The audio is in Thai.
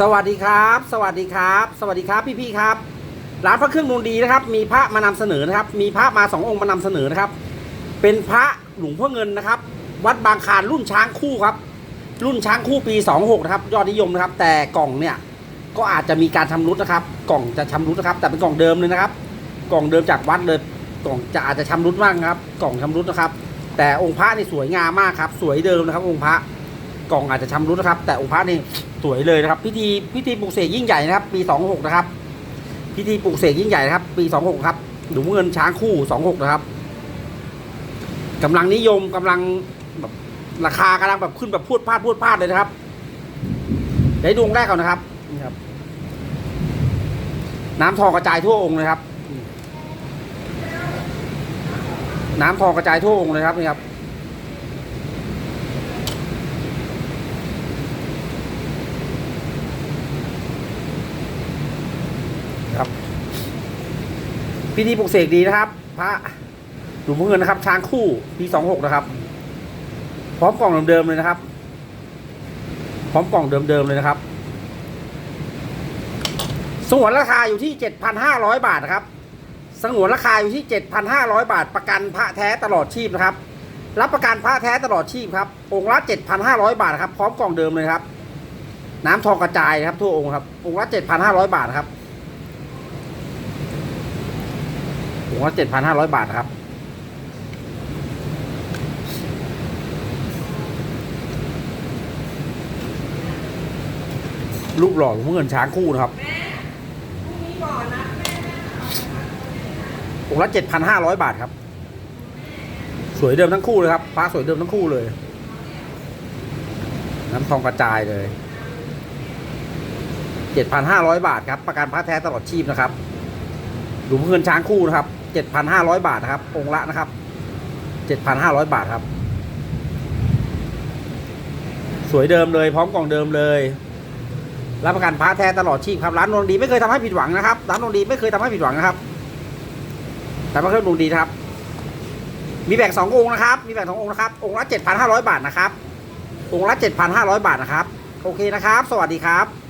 สวัสดีครับ สวัสดีครับ สวัสดีครับพี่พี่ๆครับ ร้านพระเครื่องดวงดีนะครับ มีพระมานำเสนอนะครับ มีพระมาสององค์มานำเสนอนะครับ เป็นพระหลวงพ่อเงินนะครับ วัดบางคานรุ่นช้างคู่ครับ รุ่นช้างคู่ปี 26นะครับ ยอดนิยมนะครับ แต่กล่องเนี่ยก็อาจจะมีการชำรุดนะครับ กล่องจะชำรุดนะครับ แต่เป็นกล่องเดิมเลยนะครับ กล่องเดิมจากวัดเลย กล่องจะอาจจะชำรุดมากนะครับ กล่องชำรุดนะครับ แต่องค์พระนี่สวยงามมากครับ สวยเดิมนะครับ องค์พระ กล่องอาจจะชำรุดนะครับ แต่องค์พระนี่ สวยเลยนะครับ พิธีพิธีปลูกเสกยิ่งใหญ่นะครับ ปี26นะครับ พิธีปลูกเสกยิ่งใหญ่นะครับ ปี26ครับหลวงพ่อเงินช้างคู่26นะครับกำลังนิยมกำลังแบบราคากำลังแบบขึ้นแบบพูดพลาดพูดพลาดเลยนะครับเดี๋ยวให้ดูองแรกก่อนนะครับนี่ครับ น้ำทองกระจายทั่วองค์เลยครับ น้ำทองกระจายทั่วองค์เลยครับนี่ครับ ครับ พิธีปลุกเสกดีนะครับ พระหลวงพ่อเงินนะครับ ช้างคู่ปีสองหกนะครับ พร้อมกล่องเดิมๆเลยนะครับ พร้อมกล่องเดิมๆเลยนะครับสงวนราคาอยู่ที่เจ็ดพันห้าร้อยบาทนะครับ สงวนราคาอยู่ที่เจ็ดพันห้าร้อยบาท ประกันพระแท้ตลอดชีพนะครับ รับประกันพระแท้ตลอดชีพครับ องค์ละเจ็ดพันห้าร้อยบาทครับ พร้อมกล่องเดิมเลยครับ น้ำทองกระจายนะครับทั่วองค์ครับ องค์ละเจ็ดพันห้าร้อยบาทครับ ผมว่าเจ็ดพันห้าร้อยบาทครับ รูปหล่อหลวงพ่อเงินช้างคู่นะครับองละเจ็ดพันห้าร้อยบาทครับ สวยเดิมทั้งคู่เลยครับฟ้าสวยเดิมทั้งคู่เลย น้ำทองกระจายเลยเจ็ดพันห้าร้อยบาทครับ ประกันพระแท้ตลอดชีพนะครับหลวงพ่อเงินช้างคู่นะครับ เจ็ดพันห้าร้อยบาทนะครับ องค์ละนะครับเจ็ดพันห้าร้อยบาทครับ สวยเดิมเลยพร้อมกล่องเดิมเลย รับประกันพระแท้ตลอดชีพครับ ร้านดวงดีไม่เคยทำให้ผิดหวังนะครับ ร้านดวงดีไม่เคยทำให้ผิดหวังนะครับ แต่พระเครื่องดวงดีนะครับ มีแบ่งสององค์นะครับ มีแบ่งสององค์นะครับ องค์ละเจ็ดพันห้าร้อยบาทนะครับ องค์ละเจ็ดพันห้าร้อยบาทนะครับ โอเคนะครับ สวัสดีครับ